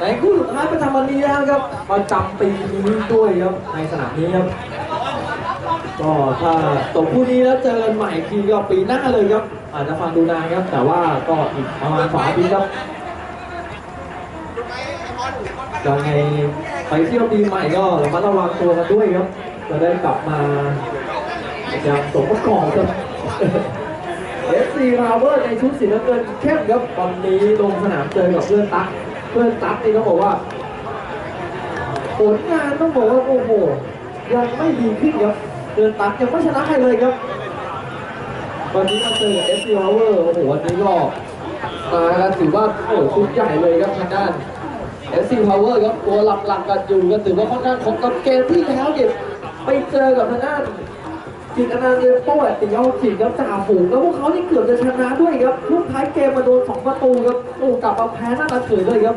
ในคู่สุดท้ายประจำวันนี้นะครับประจำปีนี้ด้วยครับในสนามนี้ครับก็ถ้าจบคู่นี้แล้วเจอกันใหม่อีกทีก็ปีหน้าเลยครับ อาจจะฟังดูนานครับ แต่ว่าก็อีกประมาณสองปีครับยังไงไปเที่ยวปีใหม่ก็ระมัดระวังตัวกันด้วยครับ จะได้กลับมาอย่างสมประกอบครับเอฟซีราเวอร์ในชุดสีน้ำเงินเข้มครับวันนี้ลงสนามเจอกับเพื่อนตั๊ก เพื่อนตั๊กนี่ต้องบอกว่าผลงานต้องบอกว่าโอ้โหยังไม่ดีขึ้นครับเพื่อนตั๊กยังไม่ชนะใครเลยครับ วันนี้มาเจอกับเอฟซีราเวอร์โอ้โหวันนี้ก็มากันถือว่าโอ้โหชุดใหญ่เลยครับทางด้าน SC Power ครับตัวหลักๆกันอยู่กันถือว่าค่อนข้างครบกับเกมที่แล้วเนี่ยไปเจอกับทางด้าน จิตอนันต์เดโต้ติยอจิตครับจ่าฝูงแล้วพวกเขานี่เกือบจะชนะด้วยครับลูกท้ายเกมมาโดนสองประตูครับโอ้กลับมาแพ้หน้าตาเฉยเลยครับ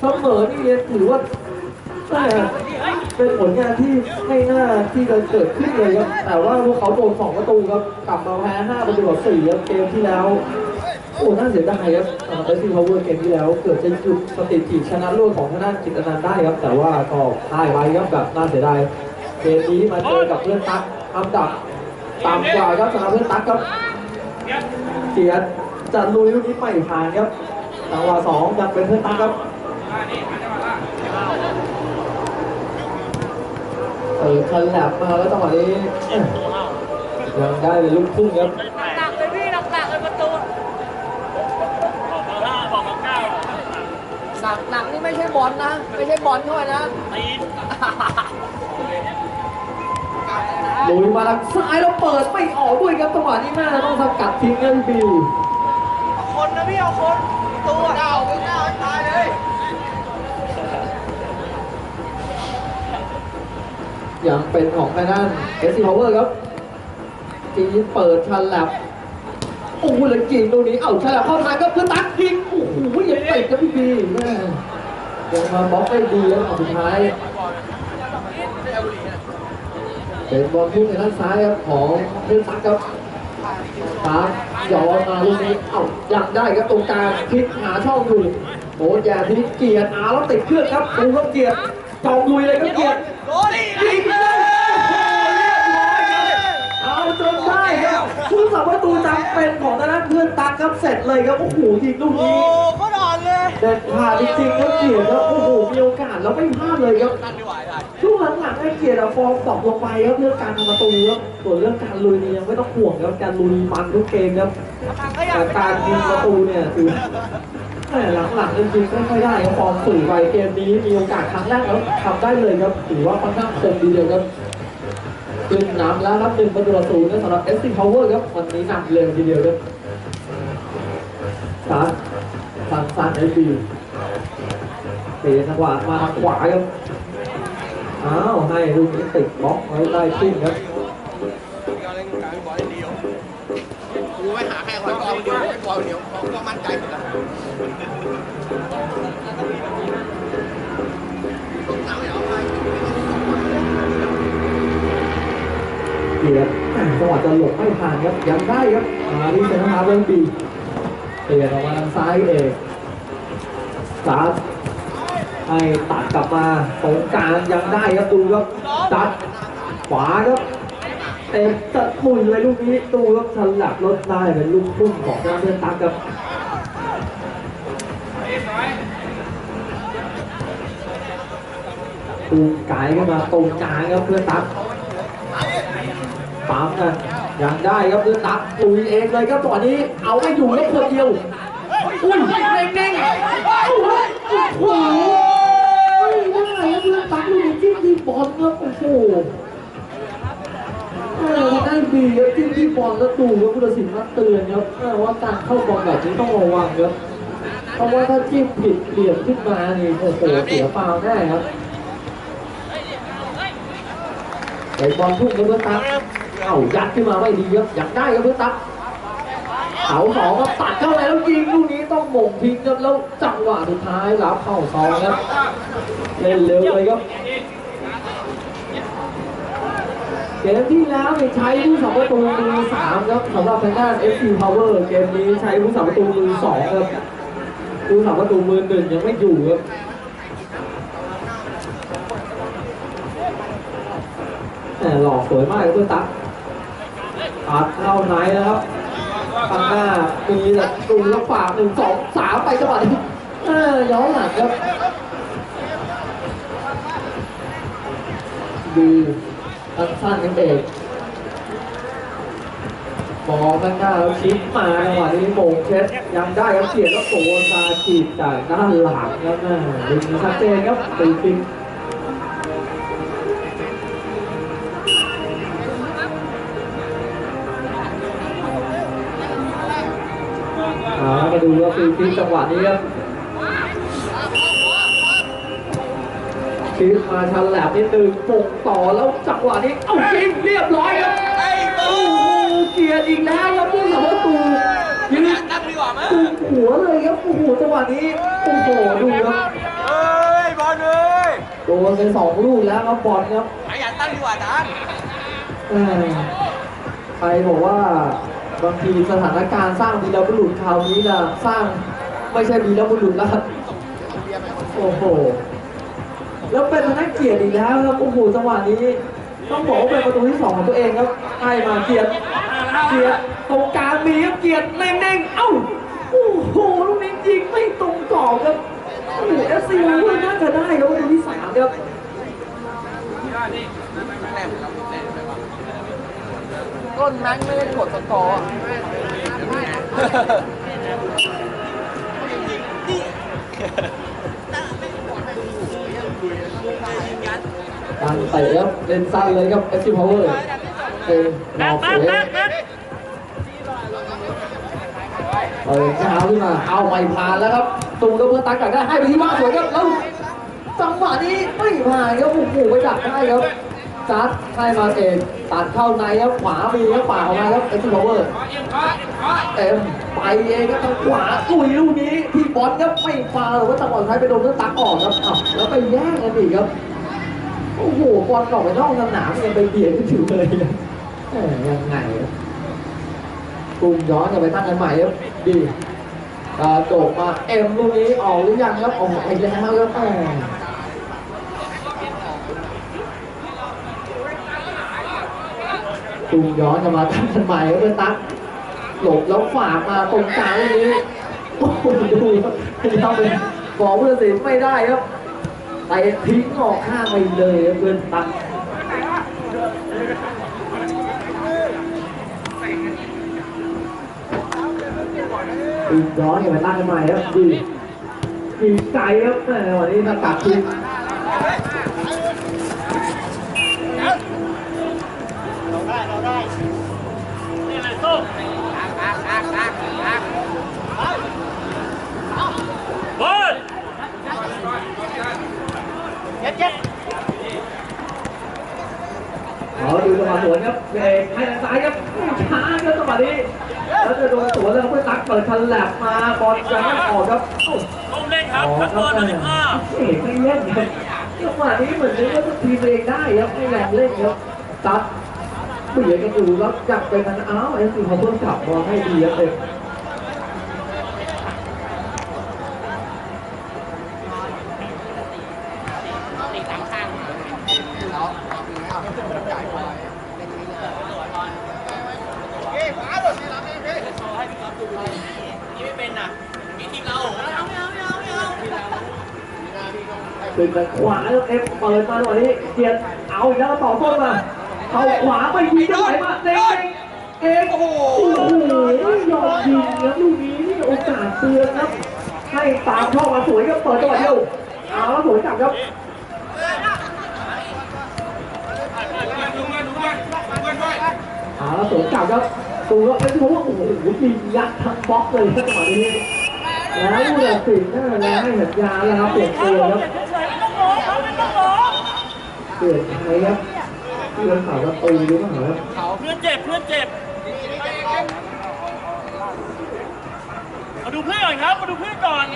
เสมอนี่ยังถือว่าเป็นผลงานที่ไม่น่าที่จะเกิดขึ้นเลยครับแต่ว่าพวกเขาโดนสองประตูครับกลับมาแพ้ห้าประตูต่อสี่ครับเกมที่แล้วโอ้น่าเสียดายครับเอสซีพาวเวอร์เกมที่แล้ว เกิดจะหยุดสถิติชนะรวดของทางด้านจิตอนันต์ได้ครับ แต่ว่าก็พ่ายไปครับแบบน่าเสียดายเกมนี้มาเจอกับเพื่อนตักอันดับ ต่ำกว่าครับสำหรับเพื่อนตั๊กครับเกียรติจะลุยลูกนี้ไม่ผ่านครับจังหวะสองยังเป็นเพื่อนตั๊กครับเออคันแลบมาแล้วจังหวะนี้เอ้ยยังได้เป็นลูกทุ่งครับหนักเลยพี่หนักหนักเลยประตูหนักหนักนี่ไม่ใช่บอลนะ ไม่ใช่บอลด้วยนะ ลุยมาทางซ้ายแล้วเปิดไม่ออกด้วยครับจังหวะนี้แม่ต้องสกัดทิ้งเงินบิวคนนะพี่เอาคนตัวเก้าไปเก้าตายเลยยังเป็นของทางด้านเอสซีพาวเวอร์ครับจีนเปิดชันแลบโอ้โหเลยจีนตรงนี้ เอ้าชันแลบเข้าทางก็เพื่อตักยิงโอ้โหยังติดครับพี่บีแม่ยังมาบล็อกได้ดีแล้วเอาสุดท้าย เป็นบอลพุ่งในด้านซ้ายครับของเพื่อนตักครับตักย้อนมาลูกนี้เอ้าอยากได้ครับตรงกลางพลิกหาช่องอยู่โอ้ยแย่ทีนี้เกียร์อาแล้วติดเครื่องครับดูครับเกียร์จองลุยเลยครับเกียร์โดนดิยิงเลยเอาจนได้ครับผู้สาประตูจำเป็นของทางด้านเพื่อนตักครับเสร็จเลยครับโอ้โหยิงลูกโอ้นี้ก็นอนเลยเด็ดขาดจริงๆครับเกียรติครับโอ้โหมีโอกาสแล้วไม่พลาดเลยครับ นั่นไม่ไหวได้ช่วงหลังๆไอ้เกียรติอะฟอร์มตกลงไปครับเรื่องการทำประตูครับส่วนเรื่องการลุยนี่ยังไม่ต้องห่วงครับการลุยมันทุกเกมครับแต่การยิงประตูเนี่ยคือแต่หลังๆจริงๆไม่ค่อยได้ครับฟอร์มสื่อไปเกมนี้มีโอกาสครั้งแรกแล้วทำได้เลยครับถือว่าค่อนข้างคมดีเดียวครับขึ้นน้ำแล้วรับหนึ่งประตูต่อศูนย์นะสำหรับ SC Power ครับวันนี้นำเร็วทีเดียวครับสามสันสันไอบีเตะจังหวะมาทางขวาครับ อ้าวให้ลูกนี้ติดบล็อกไว้ใต้ทิ้งครับกูไม่หาใครคอยกองเดียวไม่กองเดียวก็มั่นใจอยู่แล้วเกียรติอะจังหวะจะหลบไม่ผ่านครับยังได้ครับมาที่เซนต์ฮาเรื่องปีเปลี่ยนออกมาทางซ้ายเอกสาม ให้ตัดกลับมาตรงกลางยังได้ครับดูครับตัดขวาครับเต็มจัดมุยเลยลูกนี้ดูครับฉลับรถได้เป็นลูกพุ่งของทางเพื่อนตักครับตูมไก่ขึ้นมาตรงกลางครับเพื่อนตักปั๊มนะยังได้ครับเพื่อนตักลุยเองเลยครับตอนนี้เอาไม่อยู่แล้วคนเดียวอุ้ยเน่งๆโอ้โห ที่บอลครับโอ้โหเออได้ดีครับจิ้มที่บอลแล้วดูครับผู้ตัดสินมาเตือนครับเออว่าการเข้าบอลแบบนี้ต้องระวังครับเพราะว่าถ้าจิ้มผิดเปลี่ยนขึ้นมานี่โอ้โหเสียฟาวแน่ครับไอ้บอลพุ่งกับเพื่อนตั๊กเอ้ายัดขึ้นมาไม่ดีครับอยากได้ครับเพื่อนตั๊กเสาสองครับตัดเข้าไปแล้วยิงลูกนี้ต้องหม่งทิ้งครับแล้วจังหวะสุดท้ายรับเข้าซองครับเล่นเร็วเลยครับเกมที่แล้วเนี่ยใช้ผู้สัมประตูมือสามครับสำหรับทางด้าน FC Power เกมนี้ใช้ผู้สัมประตูมือสองครับดูสามประตูมือหนึ่งยังไม่อยู่ครับแหมหลอกสวยมากครับเพื่อนตั๊กอัดเข้าไหนนะครับข้างหน้ามีแต่ดูแล้วฝากหนึ่งสองสามไปจังหวะนี้เออย้อนหลังครับดู ทั้งสั้นๆกันเองมองข้างหน้าแล้วชิดมาจังหวะนี้โมงเช็ดยังได้ครับเสียแล้วตัวซาจีบจากด้านหลังครับน่ดึงชัดเจนครับตีปิงมาดูว่าตีปิงจังหวะนี้ครับ ชิดมาชันแหลบนิดนึงปกต่อแล้วจังหวะนี้เอ้ายิงเรียบร้อยครับไอ้โอ้โอ้โหเกียร์อีกแล้วครับผู้สาประตูยืนตั้งดีกว่ามั้ยตูหัวเลยครับโอ้โหจังหวะนี้โอ้โหดูครับเฮ้ยบอลเลยโดนไปสองลูกแล้วครับบอลครับไอ้อยากตั้งดีกว่าจานแหม่ใครบอกว่าบางทีสถานการณ์สร้างวีรบุรุษคราวนี้นะสร้างไม่ใช่วีรบุรุษแล้วครับโอ้โห แล้วเป็นทางด้านเกียรติอีกแล้วครับโอ้โหจังหวะนี้ ต้องบอกว่าเป็นประตูที่สองของตัวเองครับให้มาเกียรติเกียรติตรงกลางมีครับเกียรติเน่งๆเอ้าโอ้โหลูกนี้ยิงไม่ตรงกรอบครับโอ้โหเอฟซีว่าน่าจะได้ครับประตูที่สามครับต้นแม็กไม่ได้กดสกอร์อ การเตะครับเล่นสั้นเลยครับเอฟซีพาวเวอร์เองหลอกสวยเปิดเช้าขึ้นมาเอาไม่ผ่านแล้วครับตูกับเพื่อตักกัดได้ให้ไปที่บ้าสวยครับแล้วจังหวะนี้ไม่ผ่านครับโอ้โหไปดักได้ครับจัดให้มาเองตัดเข้าในครับขวามีครับป่าออกมาครับเอฟซีพาวเวอร์เต็มไปเองครับทางขวาลุยลูกนี้ที่บอลครับไม่ฟาหรือว่าจังหวะท้ายไปโดนเพื่อตักออกครับอ้าวแล้วไปแย่งกันอีกครับ โอ้โหบอลออกไปนอกสนามยังไปเบียดกันถึงเลยนะยังไงกลุ่มย้อนกลับไปตั้งกันใหม่ครับดีกระโดดมาเอ็มลูกนี้ออกหรือยังครับออกไปแล้วครับแหมกลุ่มย้อนกลับมาตั้งกันใหม่ครับเพื่อนตั๊กหลบแล้วฝากมาตรงกลางลูกนี้โอ้โหดูครับยายามเลยบอกเพื่อนสิไม่ได้ครับ ไปทิ้งออกข้างไปเลยเพื่อนปังอีกย้อนอย่าไปตั้งใหม่ครับดีดีใจครับแม่วันนี้มาตัดทิ้งเราได้เราได้นี่แหละตักอล เอาดูจังหวะสวนครับเอกให้ทางซ้ายครับช้าครับจังหวะนี้แล้วจะโดนสวนแล้วเพื่อนตักเปิดทันแลบมาบอลจะไม่ออกครับเอ้าต้องเล่นครับทักบอลหนึ่งสิบห้าเอกไม่เล่นครับจังหวะนี้เหมือนนึกว่าทีมตัวเองได้ครับไม่ลองเล่นครับตัดเบียดกันอยู่แล้วจับไปทางอ้าวไอ้สิเขาเพิ่งกลับบอลให้ดีครับเอก เป็นไปขวาแล้วเอฟเปิดมาหน่อยนี้เกียรติเอาอีกแล้วต่อต้นมาเข้าขวาไปยิงได้ไหวมาเองเองโอ้โหยอดยิงครับลูกนี้โอกาสเตือนครับให้ตามเข้ามาสวยก็เปิดจังหวะเดียวเอาแล้วสวยจับครับเอาแล้วสวยจับครับดูแล้วไอ้ทุกโอ้โหยิงยัดทั้งบล็อกเลยจังหวะนี้แล้วผู้ตัดสินน่าจะให้สัญญาณแล้วครับเปลี่ยนตัวครับ เปลี่ยนใครครับที่เราข่าวประตูหรือเปล่าครับเพื่อนเจ็บเพื่อนเจ็บมาดูเพื่อนก่อนครับมาดูเพื่อนก่อน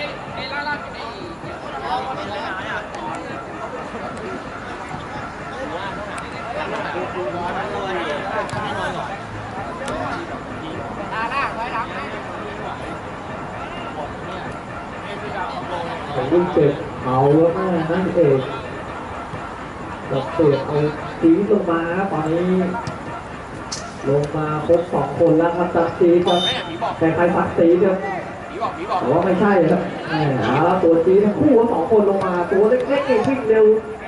ของลูกเจ็บเอาแล้วแม่นั่นเอง จะเปลี่ยนเอาตีลงมาครับตอนนี้ ลงมาครบสองคนแล้วครับจักรีครับแม่ผีบอกแต่ใครสักตีครับผีบอกผีบอกแต่ว่าไม่ใช่ครับแหมเอาละตัวจีทั้งคู่ทั้งสองคนลงมาตัวเล็กๆเองวิ่งเร็ว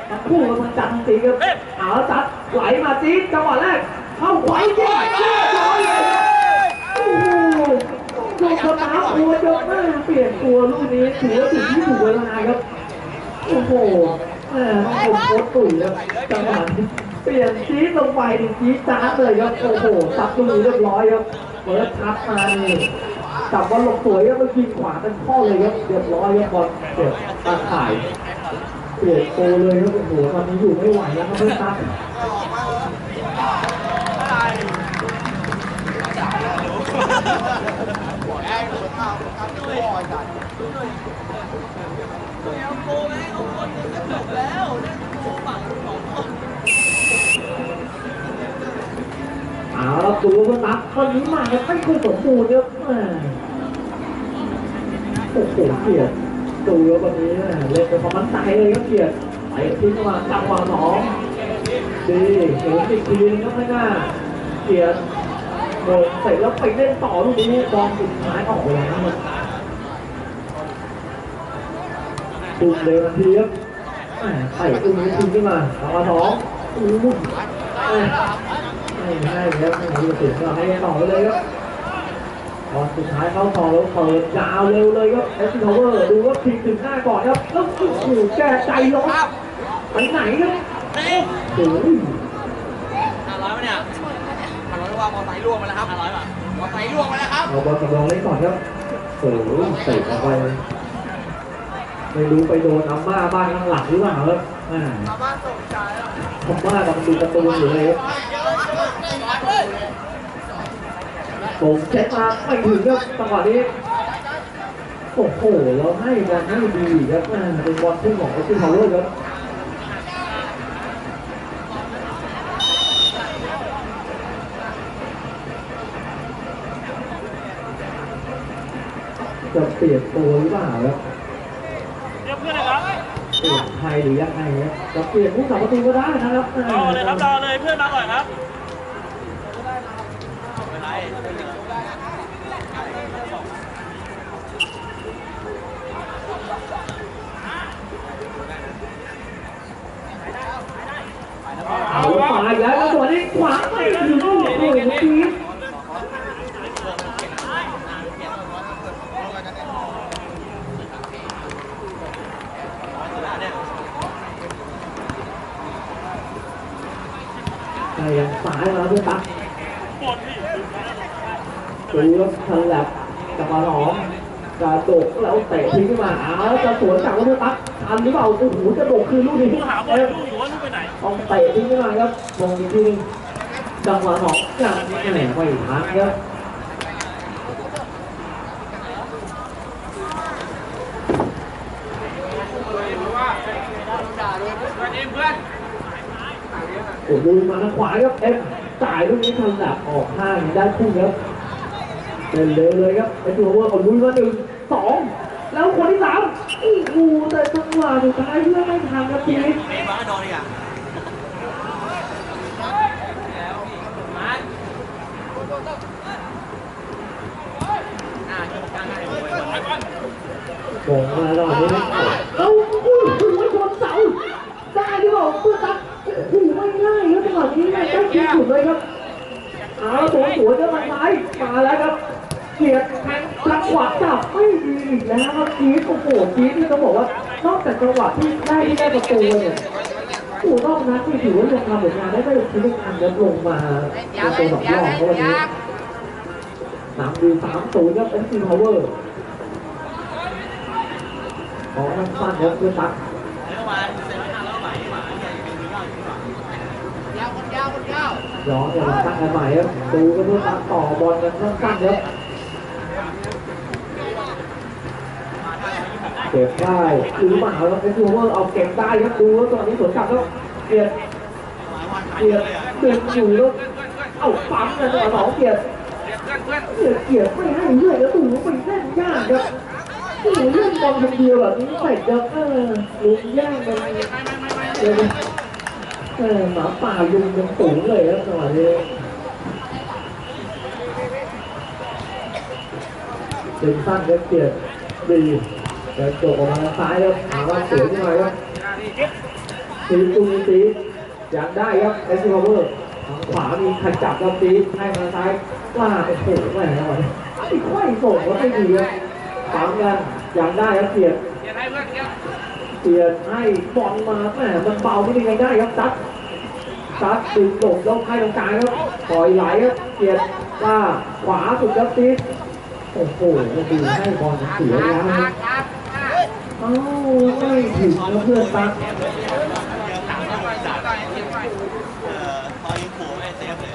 ทั้งคู่กำลังจัดจีครับเอาละจัดไหลมาจีจังหวะแรกเข้าขวาจีเรียบร้อยเลยโอ้โหโดนคนน้ำตัวเยอะมากเปลี่ยนตัวลูกนี้ถือว่าถึงที่ถูกเวลาครับโอ้โห แมต้องชมโค้ชตุ๋ยครับจังหวะนี้เปลี่ยนจี๊ดลงไปนี่จี๊ดจ้าเลยครับ โอ้โหซับลูกนี้เรียบร้อยครับเปิดทับมานี่จับบอลหลบสวยครับแล้วยิงขวาเป็นข้อเลยครับเรียบร้อยครับบอลเสียบตาข่ายเปลี่ยนโกเลยครับโอ้โหตอนนี้อยู่ไม่ไหวแล้วครับเพื่อ นตั๊กเอาละดูว่าตั๊กวันนี้มาไม่ค่อยสมบูรณ์ครับแหม่โอ้โหเกียรติดูววันนี้เล่นเป็นความมั่นใจเลยครับเกียรติไปทิ้งมาจังหวะสองดีเห็นอีกทีนครับไม่น่าเกียรติโดนเสร็จแล้วไปเล่นต่อลูกนี้บอลสุดท้ายออกไปแล้ว ครับตุ้มเลยทันทีครับแหม่ไต่ตุ้มนี้ทิ้งขึ้นมาจังหวะสองอู้หูแหม่ไม่ใช่ครับไม่มีสิทธิ์ก็ให้ต่อไปเลยครับตอนสุดท้ายเข้าต่อแล้วเปิดยาวเร็วเลยครับเอสพาวเวอร์ดูว่าทิ้งถึงหน้าก่อนครับแล้วโอ้โหแกใจร้อนไปไหนครับโอ้ยห้าร้อยไหมเนี่ยห้าร้อยว่ามอไซค์ล่วงมาแล้วครับห้าร้อยป่ะมอไซค์ล่วงมาแล้วครับเอาบอลสำรองเล่นก่อนครับโอ้โหเตะออกไป ไม่รู้ไปโดนอัมม่าบ้านข้างหลังหรือเปล่าครับอาบ้าตกใจแล้วอัมม่ากำลังดูการ์ตูนอยู่เลยผมเช็คมาไม่ถึงครับจังหวะนี้โอ้โหเราให้บอลให้ดีครับเป็นบอลที่ของเอสซิพาวเวอร์ครับจะเปลี่ยนตัวหรือเปล่าครับ เรียกเพื่อนเลยครับ เปลี่ยนใครหรือยังไงครับจะเปลี่ยนผู้สาประตูก็ได้นะครับรอเลยครับรอเลยเพื่อนมาก่อนครับ เอาฝ่ายแล้วแล้วตัวนี้ขวาไปถึงโอ้โหเมื่อกี้แต่ยังสายมาเพื่อนตัก ปวดพี่ ดูแล้วทันแลบกับมาหลอมกระโดดแล้วเตะทิ้งขึ้นมาอ้าวจะสวนจากเพื่อนตักทันหรือเปล่าโอ้โหจะโดดคืน ลูกนี้ผู้หาบอลเอ๊ะดูอยู่ว่าลูกไปไหนต้องเตะทิ้งขึ้นมาครับมองอีกทีหนึงจังหวะของอย่างนี้แหมไม่ทันครับโอ้โหมาทางขวาครับเอฟจ่ายลูกนี้ทันหลับออกข้างได้คู่ครับเป็นเร็วเลยครับไอ้ตัวว่าคนลุยมาหนึ่งสองแล้วคนที่สาม อ้โหแต่จังหวะสุดท้ายเพื่อนไม่ทันครับทีนี้นี่บ้านนอนอีกอะโป่งมาตอนนี้แล้วอุ้ยถึงไม่ชนเสาได้หรือเปล่าเพื่อตักโอ้โหไม่ง่ายครับจังหวะนี้ได้คิดสุดเลยครับเอาตัวสวยจะมาซ้ายมาแล้วครับ เกียรติแทงจังหวะจับไม่ดีอีกแล้วครับจี๊ดโอ้โหจี๊ดที่ต้องบอกว่านอกจากจังหวะที่ได้ที่ได้ประตูเนี่ยโอ้โหนอกนั้นที่ถือว่ายังทำผลงานได้ไม่ทีละอันแล้วลงมาเป็นตัวสำรองเพราะวันนี้นำดูสามศูนย์ครับเอฟซีพาวเวอร์ของมันสั้นครับเพื่อนตักยาวคนยาวคนยาวย้อนกันตั้งกันใหม่ครับดูกันเพื่อตักต่อบอลกันสั้นๆครับ เก็บได้หรือเปล่าครับเป็นทัวร์เอาเก็บได้ครับดูแล้วตอนนี้สวนกลับแล้วเกียรเกียรเกียรอยู่แล้วเอาปั๊มกันต่อสองเกียรเกียรเกียรไม่ให้เลื่อยแล้วดูไปเล่นยากครับโอ้โหเล่นบอลคนเดียวแบบนี้ใส่เจ้าเออลุงแย่งกันเลยเออหมาป่าลุงยังสูงเลยครับจังหวะนี้ดึงสั้นก็เกียดดี เดินจกออกมาทางซ้ายครับหาว่าสวยขึ้นมาครับตีตูนตีอยากได้ครับเอสซีพาวเวอร์ทางขวามีใครจับครับตีให้มาซ้ายว่าโอ้โหแหม่จังหวะนี้ไอ้ไขว้ส่งก็ไม่ดีครับปั๊มกันอยากได้ครับเกียดเดี๋ยดให้บอลมาแหมมันเบาไม่ได้ไงได้ครับซัดซัดดึงหลบแล้วให้ตรงกลางครับปล่อยไหลครับเตียนว่าขวาสุดครับตีโอ้โหมันดูให้บอลเสียแล้วนะ เอ้าไม่ถึงแล้วเพื่อนตัก เออพอยิงขู่ไม่เซฟเลย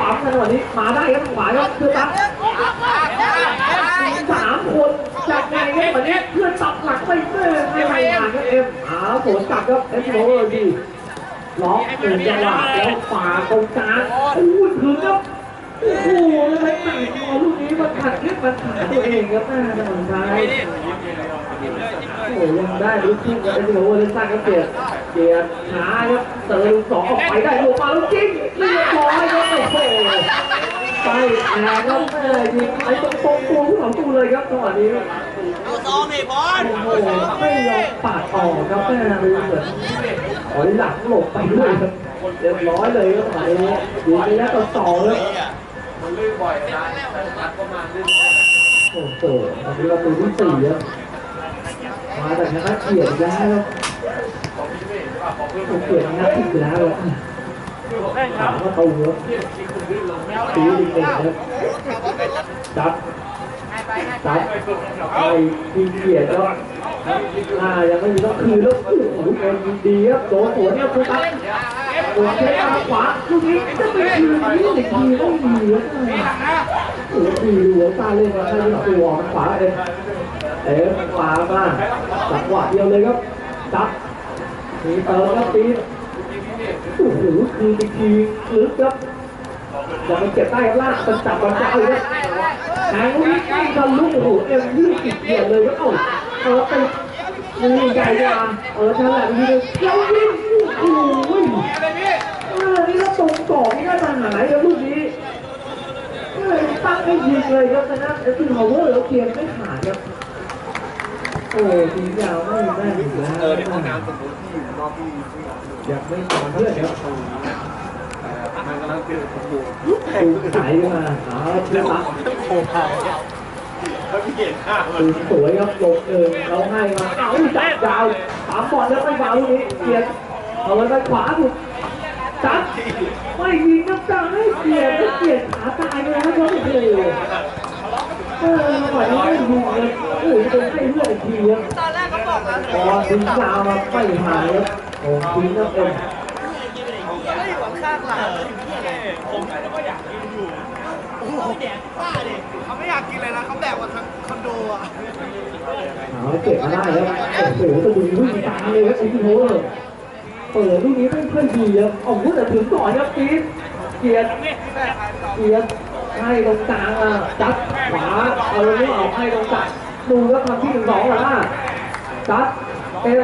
เอา เรื่องปั๊มกันวันนี้มาได้ครับขวาครับเพื่อตักสามคนจากไงครับวันนี้เพื่อนตับหลักไม่เมื่อให้ไม่ผ่านครับเอ็มอ้าวสวนกลับครับเอฟโรดีล็อกหนึ่งจังหวะแล้วฝ่าตรงกลางโอ้ถึงครับโอ้โหแล้วไหนพอลูกนี้มันขัดขึ้นมันขาตัวเองครับหน้าจังหวะท้ายโอ้ยยังได้ลูกทุ่งกับไอ้ที่บอกว่าเล่นสั้นก็เกียด เกียดช้าครับเติมสองออกไปได้ลงมาล้วจริงเรียบร้อยครับโอ้โหไปแอนครับแม่ยิงไอ้ตรงตรงตัวผู้ต่อสู้เลยครับจังหวะนี้เอาซองนี่บอลโอ้โหไม่ยอมปาดออกครับแม่ดูเหมือนถอยหลังหลบไปด้วยครับเรียบร้อยเลยครับตอนนี้อยู่ในระยะต่อต่อเลยโอ้โหตอนนี้ประตูที่สี่ครับมาจากนักเกียรติแล้วครับ โอ้เกียรตินักที่แล้วถามว่าตูครับตีดิเก่งครับจับจับไอ้ทีเกียรติแล้วอ่ายังไม่มีต้องคืนแล้วโอ้โหเอ็มยิงดีครับโดนสวนเนี่ยคุณตั๊กสวนเทตาขวาลูกนี้จะไปคืนนี่เด็กดีไม่ดีครับโอ้โหดีหัวตาเล่นมาให้ตัวขวาเอ็มเอ็มขวามาจังหวะเดียวเลยครับจับ มีเติมครับตีโอ้โหคืนอีกทีลึกครับจะไปเก็บได้ล่างมันจับมันจะเอาเลยแทงลูกนี้ทะลุโอ้โหเอ็มยี่สิบเกียรเลยก็เอ้าเออไปนี่ใหญ่กว่าเออฉลาดทีเดียวแล้ววิ่งโอ้โหเออนี่ก็ตรงกรอนี่ก็ทหายแล้วลูกนี้ตั้งให้ยิงเลยครับนะเอฟซีฮาวเวอร์แล้วเกียร์ไม่ขาดครับ โอ้ทียาวไม่แม่นอีกแล้วเออในห้องน้ำสมมติที่อยู่นอกที่ที่ร้านอยากไม่นอนเพื่อนครับมันกำลังเกิดประตูตูสายขึ้นมาหาเพื่อนรักโผล่มาแล้วพี่เห็นข้ามันสวยครับลงเอิงเราให้มาเอาจับยาวสามบอลแล้วไม่ฟาวลูกนี้เกียร์เอาเลยไปขวาสุดจัดไม่ยิงน้ำตาให้เกียร์เกียร์ขาตายเลยนะครับโอ้โหเออหน่อยไม่ยิงเลยโอ้โห จะให้เลือดอีกทีครับตอนแรกเขาบอกแล้วพอถึงยาวมาไม่หายครับโอ้ทิ้งครับเอ็มไม่อยู่ข้างหลังผมก็อยากกินอยู่เขาไม่อยากกินเลยนะเขาแบกมาทั้งคอนโดอะเอาเก็บมาได้ครับโอ้โหจะดูวิ่งตามเลยครับไอ้ที่โหเปิดลูกนี้ไม่ค่อยดีครับออกพูดแต่ถึงก่อนครับจีนเกียร์เกียร์ให้ตรงกลางอะจัดขวาเอาเลยออกให้ตรงกลาง ดูแล้วทำที่หนึ่งสองหรอจัดเอ็ม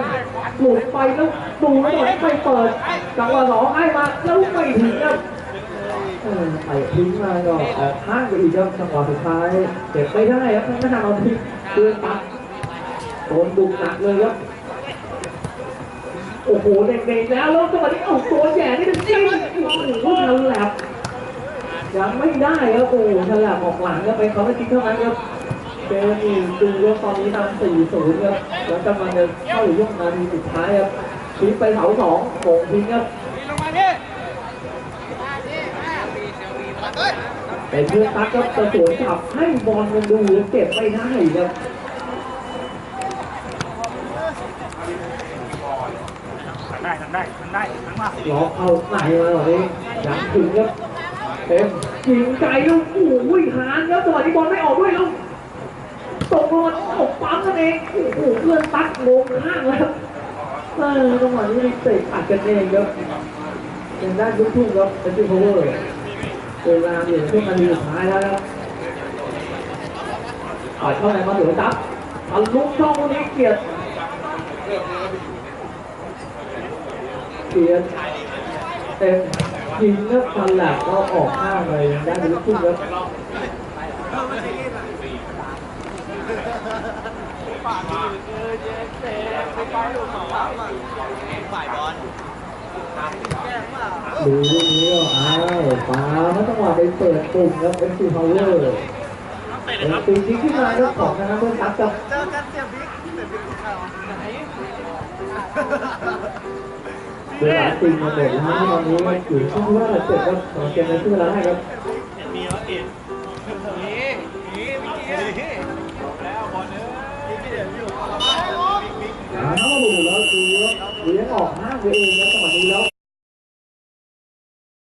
หลุดไปแล้วดูแล้วหมดไม่เปิดจังหวะสองให้มาแล้วไม่ถึงครับเออไปทิ้งมาก็ออกข้างไปอีกครับจังหวะสุดท้ายเก็บไม่ได้ครับไม่ทำเอาทิ้งเดินปัดโดนดุหนักเลยครับโอ้โหเด็กๆแล้วแล้วจังหวะนี้เอ้าตัวแย่นี่เป็นจริงโอ้โหฉลับยังไม่ได้ครับโอ้โหฉลับออกหลังครับไปเขาไม่ทิ้งเท่านั้นครับ เจนี่ดูว่าตอนนี้นำสี่ศูนย์ครับ แล้วกำลังจะเข้าอยู่ช่วงนาทีสุดท้ายครับทิ้งไปเสาสองโป่งทิ้งครับลงมาพี่เป็นเพื่อนตักครับจะสวนกลับให้บอลมันดูแล้วเก็บไม่ได้ครับได้มันได้ทั้งมาล็อกเข้าไหนมาตอนนี้ยังถึงครับเต็มยิงไกลลูกโอ้ยหานครับจังหวะนี้บอลไม่ออกด้วยแล้ว ตกลงมาตกปั๊มนั่นเองโอ้โหเพื่อนตัดลงข้างแล้วเออจังหวะนี้เตะอัดกันเองครับเป็นด้านลูกทุ่งครับเป็นที่โคเวอร์เวลาอยู่ในช่วงนาทีสุดท้ายแล้วครับปล่อยเข้าในมาเหลือจับทะลุช่องตรงนี้เกียรติเกียรติเต็มยิงแล้วฟันแหลกก็ออกข้างเลยด้านลูกทุ่งครับ ฝ่ายบอลดูลูกนี้ก็อ้าวปาไม่ต้องว่าไปเปิดปุ่มครับเป็นซีพาวเวอร์เป็นครับปีที่ขึ้นมาแล้วของทางนั้นเพื่อนทักกับเจอกันเสียบิ๊กเสียบิ๊กใครวไหนเวลาจริงมาหมดแล้วตอนนี้อยู่ที่ว่าเจ็ดครับสองเกมในช่วงเวลาให้ครับ อยู่ อ้าวแล้วดูแล้วดูเลี้ยงออกห้างไปเองครับจังหวะนี้แล้ว